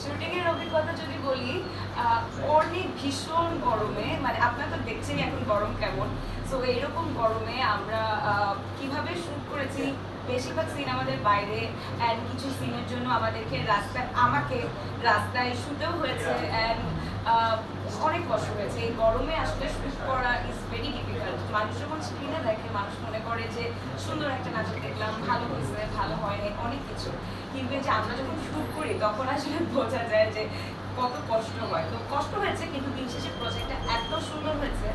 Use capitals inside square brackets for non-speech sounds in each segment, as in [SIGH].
Shooting অভিজ্ঞতা যদি বলি অনেক ভীষণ গরমে মানে আপনারা তো দেখছেনই এখন গরম কেমন। সো এইরকম গরমে আমরা কীভাবে শুট করেছি, বেশিরভাগ সিন আমাদের বাইরে অ্যান্ড কিছু সিনের জন্য আমাদেরকে রাস্তায় আমাকে রাস্তায় শুতেও হয়েছে অ্যান্ড অনেক কষ্ট হয়েছে। এই গরমে আসলে শুট করা ইজ ভেরি ডিফিকাল্ট মানুষ যখন স্ক্রিনে দেখে, মানুষ মনে করে যে সুন্দর একটা নাটক দেখলাম ভালো হয়েছে ভালো হয়নি অনেক কিছু। কিন্তু যে আমরা যখন শুট করি তখন আসলে [LAUGHS] বোঝা যায় যে কত কষ্ট হয়। তো কষ্ট হয়েছে কিন্তু দিন শেষে প্রজেক্টটা এত সুন্দর হয়েছে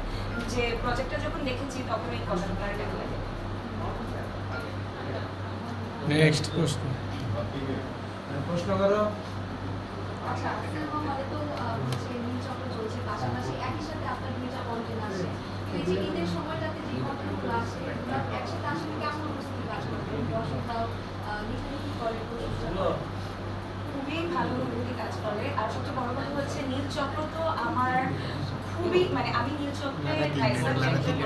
যে প্রজেক্টটা যখন দেখেছি তখন এই আর লাগে? নেক্সট প্রশ্ন। প্রশ্ন করো আচ্ছা করে আর সবচেয়ে বড় কথা হচ্ছে নীল চক্র তো আমার খুবই মানে আমি নীল চক্রে রাইসার ক্যারেক্টার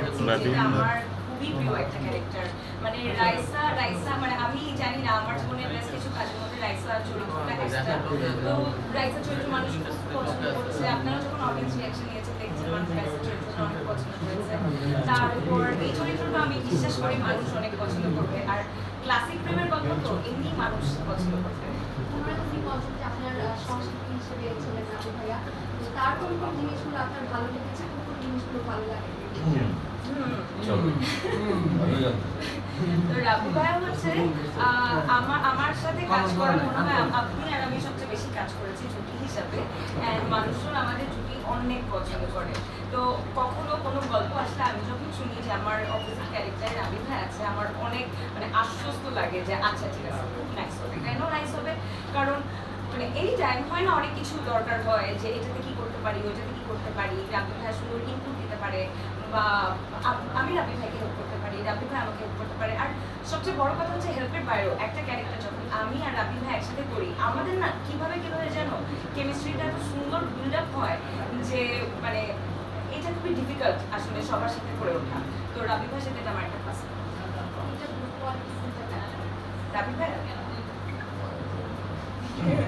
আমার খুবই প্রিয় একটা ক্যারেক্টার মানে রাইসা রাইসা মানে আমি জানি না আমার জীবনের বেশ কিছু কাজের মধ্যে রাইসা চরিত্রটা একটা। তো রাইসা চরিত্র মানুষ খুব পছন্দ করছে। আপনারা যখন অডিয়েন্স রিয়াকশন নিয়েছেন দেখছেন মানুষ রাইসা চরিত্রটা অনেক পছন্দ করেছে। তারপর এই চরিত্রটা আমি বিশ্বাস করি মানুষ অনেক পছন্দ করবে। আর ক্লাসিক প্রেমের গল্প তো এমনি মানুষ পছন্দ করবে। তোমরা কি বলছেন যে আপনার আহ, সংস্কৃতি হিসেবে ছিলেন রাজু ভাইয়া। তার কোন কোন জিনিসগুলো আপনার ভালো লেগেছে কোন কোন জিনিসগুলো ভালো লাগে? হুম। চলো। ভালো জানতে তো রাবু ভাইয়া হচ্ছে আমার আমার সাথে কাজ করার মনে হয় আপনি আর আমি সবচেয়ে বেশি কাজ করেছি জুটি হিসাবে। মানুষজন আমাদের জুটি অনেক পছন্দ করে। তো কখনো কোনো গল্প আসলে আমি যখন শুনি যে আমার অপোজিট ক্যারেক্টারে রাবি ভাই আছে আমার অনেক মানে আশ্বস্ত লাগে যে আচ্ছা ঠিক আছে খুব নাইস হবে। কেন নাইস হবে? কারণ মানে এই টাইম হয় না অনেক কিছু দরকার হয় যে এটাতে কি করতে পারি ওইটাতে কি করতে পারি রাবি ভাই সুন্দর ইনপুট দিতে পারে বা আমি রাবি ভাইকে হেল্প করতে পারি রাবি ভাই আমাকে হেল্প করতে পারে। আর সবচেয়ে বড় কথা হচ্ছে হেল্পের বাইরেও একটা ক্যারেক্টার যখন আমি আর রাবি ভাই একসাথে করি আমাদের না কীভাবে কীভাবে যেন কেমিস্ট্রিটা এত সুন্দর বিল্ড আপ হয় যে মানে এটা খুবই ডিফিকাল্ট আসলে সবার সাথে করে ওঠা। তো রাবি ভাইয়ের সাথে এটা আমার একটা সিনটা রাবি ভাই Career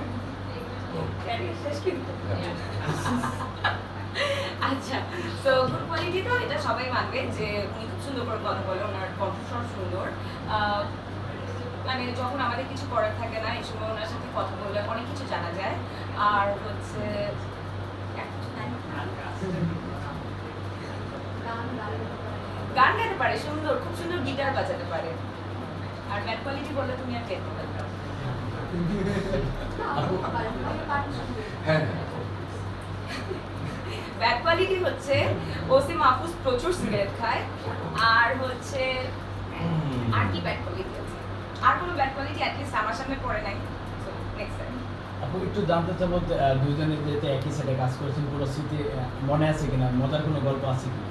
শেষ কিন্তু [LAUGHS] আচ্ছা তো গুড কোয়ালিটি তো এটা সবাই মানবে যে উনি খুব সুন্দর করে কথা বলে ওনার কণ্ঠস্বর সুন্দর। মানে যখন আমাদের কিছু করার থাকে না এই সময় ওনার সাথে কথা বললে অনেক কিছু জানা যায়। আর হচ্ছে গান গাইতে পারে সুন্দর খুব সুন্দর গিটার বাজাতে পারে। আর ব্যাড কোয়ালিটি বললে তুমি আর পাবে না। [LAUGHS] হ্যাঁ। ব্যাড কোয়ালিটি হচ্ছে ওসি মাহফুজ প্রচুর সিগারেট খায় আর হচ্ছে আর কি ব্যাড কোয়ালিটি আছে? আর কোনো ব্যাড কোয়ালিটি অ্যাটলিস্ট আমার সামনে পড়ে নাই। নেক্সট টাইম আপু একটু জানতে চাবো যে, আহ, যেহেতু একই সাথে কাজ করেছেন পুরো স্মৃতি মনে আছে কিনা? মজার কোনো গল্প আছে কিনা?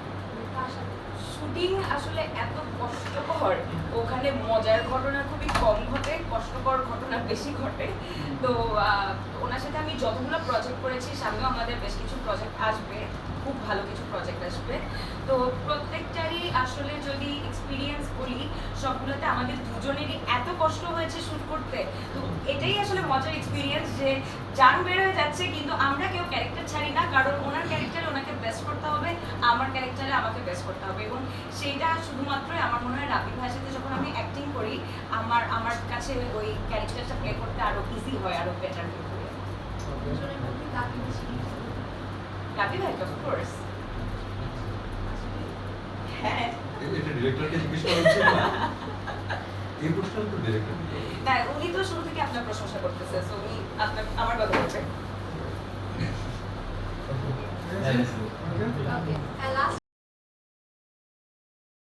শুটিং আসলে এত কষ্টকর, ওখানে মজার ঘটনা খুবই কম ঘটে, কষ্টকর ঘটনা বেশি ঘটে। তো ওনার সাথে আমি যতগুলো প্রজেক্ট করেছি, সামনেও আমাদের বেশ কিছু প্রজেক্ট আসবে। ভালো কিছু প্রজেক্ট আসবে। তো প্রত্যেকটারই আসলে যদি এক্সপিরিয়েন্স বলি সবগুলোতে আমাদের দুজনেরই এত কষ্ট হয়েছে শুট করতে। তো এটাই আসলে মজার এক্সপিরিয়েন্স যে যান বের হয়ে যাচ্ছে কিন্তু আমরা কেউ ক্যারেক্টার ছাড়ি না কারণ ওনার ক্যারেক্টারে ওনাকে বেস্ট করতে হবে আমার ক্যারেক্টারে আমাকে বেস্ট করতে হবে। এবং সেইটা শুধুমাত্রই আমার মনে হয় রাবি ভাইয়ের সাথে যখন আমি অ্যাক্টিং করি আমার আমার কাছে ওই ক্যারেক্টারটা প্লে করতে আরও ইজি হয় আরও বেটার রাবি ভাই অফকোর্স হ্যাঁ। এটা ডিরেক্টরকে জিজ্ঞেস করা উচিত না এই প্রশ্ন তো ডিরেক্টর না উনি তো শুরু থেকে আপনার প্রশংসা করতেছে তো উনি আপনার আমার কথা বলছেন। হ্যাঁ। Okay last